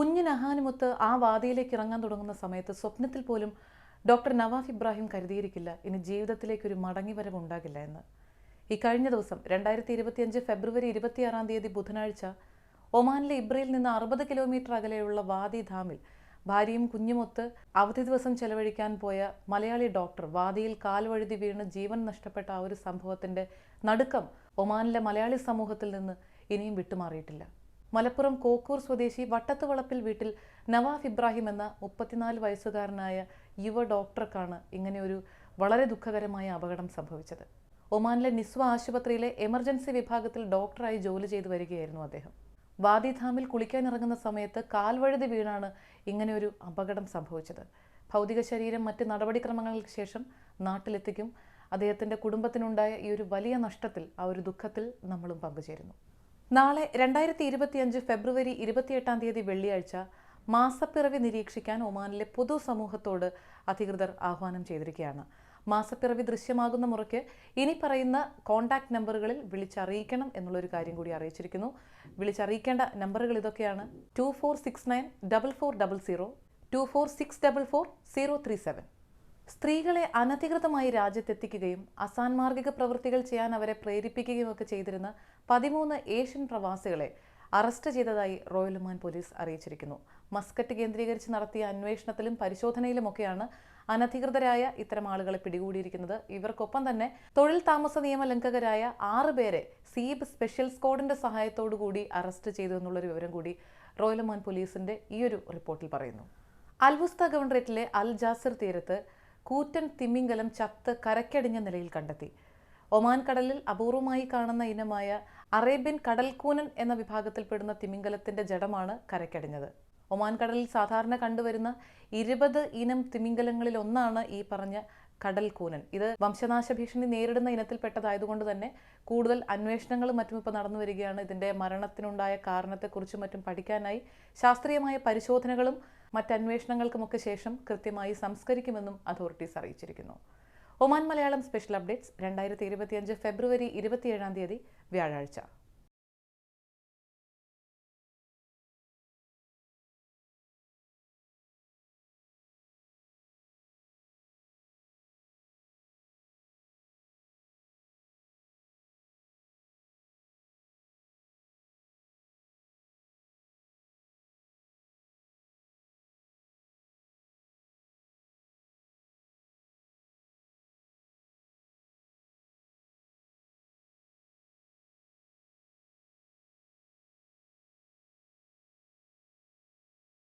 കുഞ്ഞു നഹാനുമൊത്ത് ആ വാദിയിലേക്ക് ഇറങ്ങാൻ തുടങ്ങുന്ന സമയത്ത് സ്വപ്നത്തിൽ പോലും ഡോക്ടർ നവാഫ് ഇബ്രാഹിം കരുതിയിരിക്കില്ല. ഇനി ജീവിതത്തിലേക്കൊരു മടങ്ങിവരവ് ഉണ്ടാകില്ല എന്ന്. ഈ കഴിഞ്ഞ ദിവസം രണ്ടായിരത്തി ഇരുപത്തിയഞ്ച് ഫെബ്രുവരി ഇരുപത്തിയാറാം തീയതി ബുധനാഴ്ച ഒമാനിലെ ഇബ്രയിൽ നിന്ന് അറുപത് കിലോമീറ്റർ അകലെയുള്ള വാദി ധാമിൽ ഭാര്യയും കുഞ്ഞുമൊത്ത് അവധി ദിവസം ചെലവഴിക്കാൻ പോയ മലയാളി ഡോക്ടർ വാദിയിൽ കാൽവഴുതി വീണ് ജീവൻ നഷ്ടപ്പെട്ട ആ ഒരു സംഭവത്തിന്റെ നടുക്കം ഒമാനിലെ മലയാളി സമൂഹത്തിൽ നിന്ന് ഇനിയും വിട്ടുമാറിയിട്ടില്ല. മലപ്പുറം കോക്കൂർ സ്വദേശി വട്ടത്തുവളപ്പിൽ വീട്ടിൽ നവാഫ് ഇബ്രാഹിം എന്ന മുപ്പത്തിനാല് വയസ്സുകാരനായ യുവ ഡോക്ടർക്കാണ് ഇങ്ങനെയൊരു വളരെ ദുഃഖകരമായ അപകടം സംഭവിച്ചത്. ഒമാനിലെ നിസ്വ ആശുപത്രിയിലെ എമർജൻസി വിഭാഗത്തിൽ ഡോക്ടറായി ജോലി ചെയ്തു വരികയായിരുന്നു അദ്ദേഹം. വാദിധാമിൽ കുളിക്കാനിറങ്ങുന്ന സമയത്ത് കാൽവഴുതി വീണാണ് ഇങ്ങനെയൊരു അപകടം സംഭവിച്ചത്. ഭൗതിക ശരീരം മറ്റ് നടപടിക്രമങ്ങൾക്ക് ശേഷം നാട്ടിലെത്തിക്കും. അദ്ദേഹത്തിന്റെ കുടുംബത്തിനുണ്ടായ ഈ ഒരു വലിയ നഷ്ടത്തിൽ ആ ഒരു ദുഃഖത്തിൽ നമ്മളും പങ്കുചേരുന്നു. നാളെ രണ്ടായിരത്തി ഇരുപത്തിയഞ്ച് ഫെബ്രുവരി ഇരുപത്തിയെട്ടാം തീയതി വെള്ളിയാഴ്ച മാസപ്പിറവി നിരീക്ഷിക്കാൻ ഒമാനിലെ പൊതുസമൂഹത്തോട് അധികൃതർ ആഹ്വാനം ചെയ്തിരിക്കുകയാണ്. മാസപ്പിറവി ദൃശ്യമാകുന്ന മുറയ്ക്ക് ഇനി പറയുന്ന കോൺടാക്ട് നമ്പറുകളിൽ വിളിച്ചറിയിക്കണം എന്നുള്ളൊരു കാര്യം കൂടി അറിയിച്ചിരിക്കുന്നു. വിളിച്ചറിയിക്കേണ്ട നമ്പറുകൾ ഇതൊക്കെയാണ്. Two four six nine double four double zero two four six double four zero three seven. സ്ത്രീകളെ അനധികൃതമായി രാജ്യത്തെത്തിക്കുകയും അസാൻമാർഗിക പ്രവൃത്തികൾ ചെയ്യാൻ അവരെ പ്രേരിപ്പിക്കുകയും ഒക്കെ ചെയ്തിരുന്ന പതിമൂന്ന് ഏഷ്യൻ പ്രവാസികളെ അറസ്റ്റ് ചെയ്തതായി റോയൽ ഒമാൻ പോലീസ് അറിയിച്ചിരിക്കുന്നു. മസ്കറ്റ് കേന്ദ്രീകരിച്ച് നടത്തിയ അന്വേഷണത്തിലും പരിശോധനയിലുമൊക്കെയാണ് അനധികൃതരായ ഇത്തരം ആളുകളെ പിടികൂടിയിരിക്കുന്നത്. ഇവർക്കൊപ്പം തന്നെ തൊഴിൽ താമസ നിയമ ലംഘകരായ ആറ് പേരെ സീബ് സ്പെഷ്യൽ സ്ക്വാഡിന്റെ സഹായത്തോടു കൂടി അറസ്റ്റ് ചെയ്തു എന്നുള്ളൊരു വിവരം കൂടി റോയൽ ഒമാൻ പോലീസിന്റെ ഈ ഒരു റിപ്പോർട്ടിൽ പറയുന്നു. അൽവുസ്ത ഗവൺറേറ്റിലെ അൽ ജാസിർ തീരത്ത് കൂറ്റൻ തിമിംഗലം ചത്ത് കരക്കടിഞ്ഞ നിലയിൽ കണ്ടെത്തി. ഒമാൻ കടലിൽ അപൂർവമായി കാണുന്ന ഇനമായ അറേബ്യൻ കടൽക്കൂനൻ എന്ന വിഭാഗത്തിൽപ്പെടുന്ന തിമിംഗലത്തിന്റെ ജഡമാണ് കരക്കടിഞ്ഞത്. ഒമാൻ കടലിൽ സാധാരണ കണ്ടുവരുന്ന ഇരുപത് ഇനം തിമിംഗലങ്ങളിൽ ഒന്നാണ് ഈ പറഞ്ഞ കടൽക്കൂനൻ. ഇത് വംശനാശ ഭീഷണി നേരിടുന്ന ഇനത്തിൽപ്പെട്ടതായതുകൊണ്ട് തന്നെ കൂടുതൽ അന്വേഷണങ്ങളും മറ്റും ഇപ്പോൾ നടന്നു വരികയാണ്. ഇതിന്റെ മരണത്തിനുണ്ടായ കാരണത്തെക്കുറിച്ചും മറ്റും പഠിക്കാനായി ശാസ്ത്രീയമായ പരിശോധനകളും മറ്റന്വേഷണങ്ങൾക്കുമൊക്കെ ശേഷം കൃത്യമായി സംസ്കരിക്കുമെന്നും അതോറിറ്റീസ് അറിയിച്ചിരിക്കുന്നു. ഒമാൻ മലയാളം സ്പെഷ്യൽ അപ്ഡേറ്റ്സ് രണ്ടായിരത്തി ഇരുപത്തിയഞ്ച് ഫെബ്രുവരി ഇരുപത്തിയേഴാം തീയതി വ്യാഴാഴ്ച.